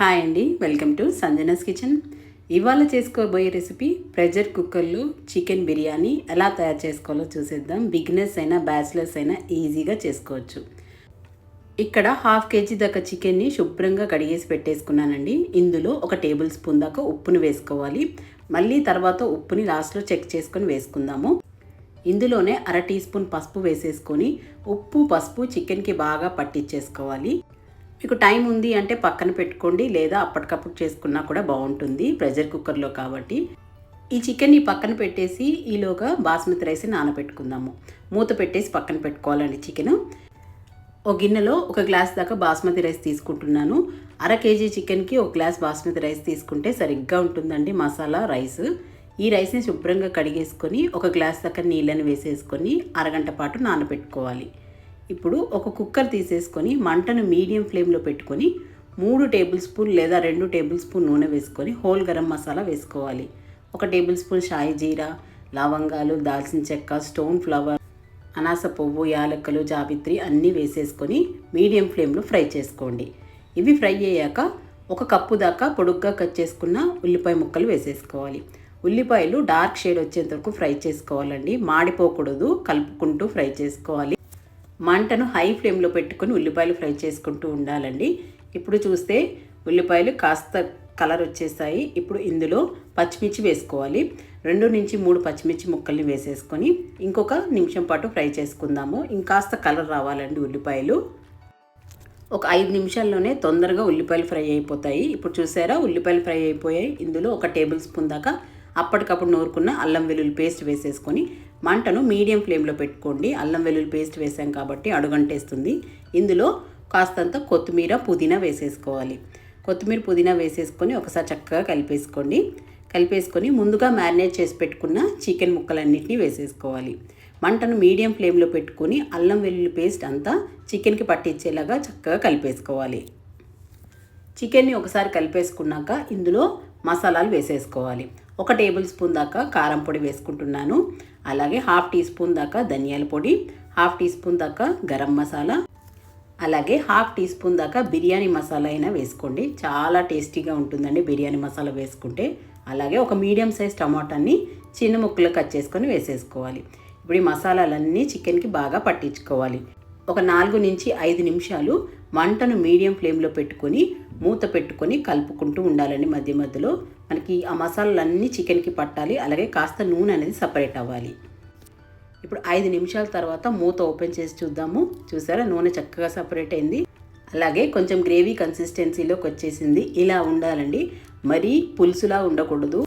Hi అండి welcome to Sanjana's kitchen. ఇవాళ చేసుకోబోయే రెసిపీ ప్రెషర్ కుక్కర్లో చికెన్ బిర్యానీ ఎలా తయారు చేసుకోవాలో చూసేద్దాం. బిగినర్స్ అయినా బ్యాచిలర్స్ అయినా ఈజీగా చేసుకోవచ్చు. ఇక్కడ హాఫ్ కేజీ దాకా చికెన్ని శుభ్రంగా కడిగేసి పెట్టేసుకున్నానండి. ఇందులో ఒక టేబుల్ స్పూన్ దాకా ఉప్పును వేసుకోవాలి. మళ్ళీ తర్వాత ఉప్పుని లాస్ట్లో చెక్ చేసుకొని వేసుకుందాము. ఇందులోనే అర టీ స్పూన్ పసుపు వేసేసుకొని ఉప్పు పసుపు చికెన్కి బాగా పట్టించేసుకోవాలి. మీకు టైం ఉంది అంటే పక్కన పెట్టుకోండి లేదా అప్పటికప్పుడు చేసుకున్నా కూడా బాగుంటుంది ప్రెషర్ కుక్కర్లో కాబట్టి. ఈ చికెన్ని పక్కన పెట్టేసి ఈలోగా బాస్మతి రైస్ నానబెట్టుకుందాము. మూత పెట్టేసి పక్కన పెట్టుకోవాలండి చికెన్. ఒక గిన్నెలో ఒక గ్లాస్ దాకా బాస్మతి రైస్ తీసుకుంటున్నాను. అర కేజీ చికెన్కి ఒక గ్లాస్ బాస్మతి రైస్ తీసుకుంటే సరిగ్గా ఉంటుందండి మసాలా రైస్. ఈ రైస్ని శుభ్రంగా కడిగేసుకొని ఒక గ్లాస్ దాకా నీళ్ళని వేసేసుకొని అరగంట పాటు నానబెట్టుకోవాలి. ఇప్పుడు ఒక కుక్కర్ తీసేసుకొని మంటను మీడియం ఫ్లేమ్లో పెట్టుకొని మూడు టేబుల్ స్పూన్ లేదా రెండు టేబుల్ స్పూన్ నూనె వేసుకొని హోల్ గరం మసాలా వేసుకోవాలి. ఒక టేబుల్ స్పూన్ షాయి జీరా లవంగాలు దాల్చిన చెక్క స్టోన్ ఫ్లవర్ అనాస పువ్వు యాలక్కలు జావిత్రి అన్నీ వేసేసుకొని మీడియం ఫ్లేమ్లో ఫ్రై చేసుకోండి. ఇవి ఫ్రై అయ్యాక ఒక కప్పు దాకా పొడుగ్గా కట్ చేసుకున్న ఉల్లిపాయ ముక్కలు వేసేసుకోవాలి. ఉల్లిపాయలు డార్క్ షేడ్ వచ్చేంత వరకు ఫ్రై చేసుకోవాలండి. మాడిపోకూడదు కలుపుకుంటూ ఫ్రై చేసుకోవాలి. మంటను హై ఫ్లేమ్లో పెట్టుకుని ఉల్లిపాయలు ఫ్రై చేసుకుంటూ ఉండాలండి. ఇప్పుడు చూస్తే ఉల్లిపాయలు కాస్త కలర్ వచ్చేసాయి. ఇప్పుడు ఇందులో పచ్చిమిర్చి వేసుకోవాలి. రెండు నుంచి మూడు పచ్చిమిర్చి ముక్కల్ని వేసేసుకొని ఇంకొక నిమిషం పాటు ఫ్రై చేసుకుందాము. ఇంకాస్త కలర్ రావాలండి ఉల్లిపాయలు. ఒక ఐదు నిమిషాల్లోనే తొందరగా ఉల్లిపాయలు ఫ్రై అయిపోతాయి. ఇప్పుడు చూసారా? ఉల్లిపాయలు ఫ్రై అయిపోయాయి. ఇందులో ఒక టేబుల్ స్పూన్ దాకా అప్పటికప్పుడు నూరుకున్న అల్లం వెల్లుల్లి పేస్ట్ వేసేసుకొని మంటను మీడియం ఫ్లేమ్లో పెట్టుకోండి. అల్లం వెల్లుల్లి పేస్ట్ వేసాం కాబట్టి అడుగంటేస్తుంది. ఇందులో కాస్తంత కొత్తిమీర పుదీనా వేసేసుకోవాలి. కొత్తిమీర పుదీనా వేసేసుకొని ఒకసారి చక్కగా కలిపేసుకోండి. కలిపేసుకొని ముందుగా మ్యారినేట్ చేసి పెట్టుకున్న చికెన్ ముక్కలన్నింటినీ వేసేసుకోవాలి. మంటను మీడియం ఫ్లేమ్లో పెట్టుకొని అల్లం వెల్లుల్లి పేస్ట్ అంతా చికెన్కి పట్టించేలాగా చక్కగా కలిపేసుకోవాలి. చికెన్ని ఒకసారి కలిపేసుకున్నాక ఇందులో మసాలాలు వేసేసుకోవాలి. ఒక టేబుల్ స్పూన్ దాకా కారం పొడి వేసుకుంటున్నాను. అలాగే హాఫ్ టీ స్పూన్ దాకా ధనియాల పొడి హాఫ్ టీ స్పూన్ దాకా గరం మసాలా అలాగే హాఫ్ టీ స్పూన్ దాకా బిర్యానీ మసాలా అయినా వేసుకోండి. చాలా టేస్టీగా ఉంటుందండి బిర్యానీ మసాలా వేసుకుంటే. అలాగే ఒక మీడియం సైజ్ టమాటాని చిన్న ముక్కలు కట్ చేసుకొని వేసేసుకోవాలి. ఇప్పుడు ఈ మసాలాలన్నీ చికెన్కి బాగా పట్టించుకోవాలి. ఒక నాలుగు నుంచి ఐదు నిమిషాలు మంటను మీడియం ఫ్లేమ్లో పెట్టుకొని మూత పెట్టుకొని కలుపుకుంటూ ఉండాలండి మధ్య మధ్యలో. మనకి ఆ మసాలాలన్నీ చికెన్కి పట్టాలి అలాగే కాస్త నూనె అనేది సపరేట్ అవ్వాలి. ఇప్పుడు ఐదు నిమిషాల తర్వాత మూత ఓపెన్ చేసి చూద్దాము. చూసారా? నూనె చక్కగా సపరేట్ అయింది. అలాగే కొంచెం గ్రేవీ కన్సిస్టెన్సీలోకి వచ్చేసింది. ఇలా ఉండాలండి. మరీ పులుసులా ఉండకూడదు.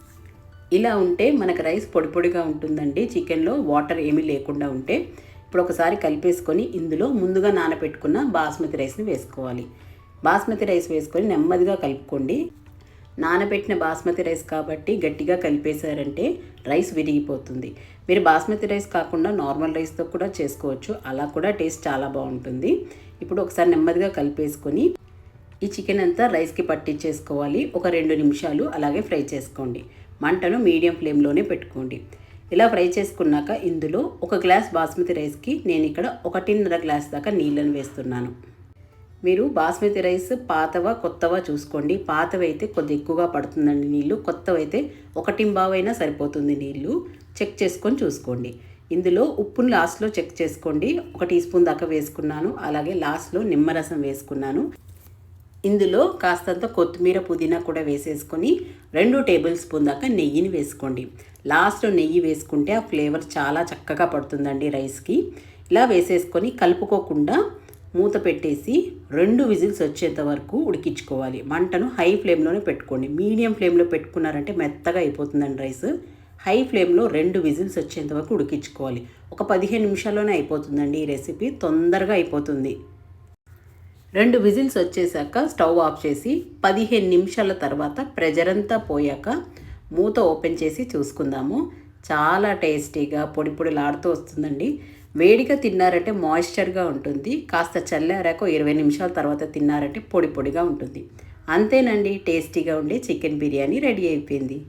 ఇలా ఉంటే మనకు రైస్ పొడి పొడిగా ఉంటుందండి. చికెన్లో వాటర్ ఏమీ లేకుండా ఉంటే. ఇప్పుడు ఒకసారి కలిపేసుకొని ఇందులో ముందుగా నానబెట్టుకున్న బాస్మతి రైస్ని వేసుకోవాలి. బాస్మతి రైస్ వేసుకొని నెమ్మదిగా కలుపుకోండి. నానబెట్టిన బాస్మతి రైస్ కాబట్టి గట్టిగా కలిపేశారంటే రైస్ విరిగిపోతుంది. మీరు బాస్మతి రైస్ కాకుండా నార్మల్ రైస్తో కూడా చేసుకోవచ్చు. అలా కూడా టేస్ట్ చాలా బాగుంటుంది. ఇప్పుడు ఒకసారి నెమ్మదిగా కలిపేసుకొని ఈ చికెన్ అంతా రైస్కి పట్టించేసుకోవాలి. ఒక రెండు నిమిషాలు అలాగే ఫ్రై చేసుకోండి. మంటను మీడియం ఫ్లేమ్లోనే పెట్టుకోండి. ఇలా ఫ్రై చేసుకున్నాక ఇందులో ఒక గ్లాస్ బాస్మతి రైస్కి నేను ఇక్కడ ఒకటిన్నర గ్లాస్ దాకా నీళ్ళను వేస్తున్నాను. మీరు బాస్మతి రైస్ పాతవా కొత్తవా చూసుకోండి. పాతవైతే కొద్ది ఎక్కువగా పడుతుందండి నీళ్ళు. కొత్తవైతే ఒకటి బావైనా సరిపోతుంది నీళ్ళు. చెక్ చేసుకొని చూసుకోండి. ఇందులో ఉప్పును లాస్ట్లో చెక్ చేసుకోండి. ఒక టీ స్పూన్ దాకా వేసుకున్నాను. అలాగే లాస్ట్లో నిమ్మరసం వేసుకున్నాను. ఇందులో కాస్తంత కొత్తిమీర పుదీనా కూడా వేసేసుకొని రెండు టేబుల్ స్పూన్ దాకా నెయ్యిని వేసుకోండి. లాస్ట్లో నెయ్యి వేసుకుంటే ఆ ఫ్లేవర్ చాలా చక్కగా పడుతుందండి రైస్కి. ఇలా వేసేసుకొని కలుపుకోకుండా మూత పెట్టేసి రెండు విజిల్స్ వచ్చేంత వరకు ఉడికించుకోవాలి. మంటను హై ఫ్లేమ్లోనే పెట్టుకోండి. మీడియం ఫ్లేమ్లో పెట్టుకున్నారంటే మెత్తగా అయిపోతుందండి రైస్. హై ఫ్లేమ్లో రెండు విజిల్స్ వచ్చేంత వరకు ఉడికించుకోవాలి. ఒక పదిహేను నిమిషాల్లోనే అయిపోతుందండి ఈ రెసిపీ. తొందరగా అయిపోతుంది. రెండు విజిల్స్ వచ్చేసాక స్టవ్ ఆఫ్ చేసి పదిహేను నిమిషాల తర్వాత ప్రెజర్ అంతా పోయాక మూత ఓపెన్ చేసి చూసుకుందాము. చాలా టేస్టీగా పొడి పొడిలాడుతూ వస్తుందండి. వేడిగా తిన్నారంటే మాయిశ్చర్గా ఉంటుంది. కాస్త చల్లారాక ఇరవై నిమిషాల తర్వాత తిన్నారంటే పొడి పొడిగా ఉంటుంది. అంతేనండి టేస్టీగా ఉండే చికెన్ బిర్యానీ రెడీ అయిపోయింది.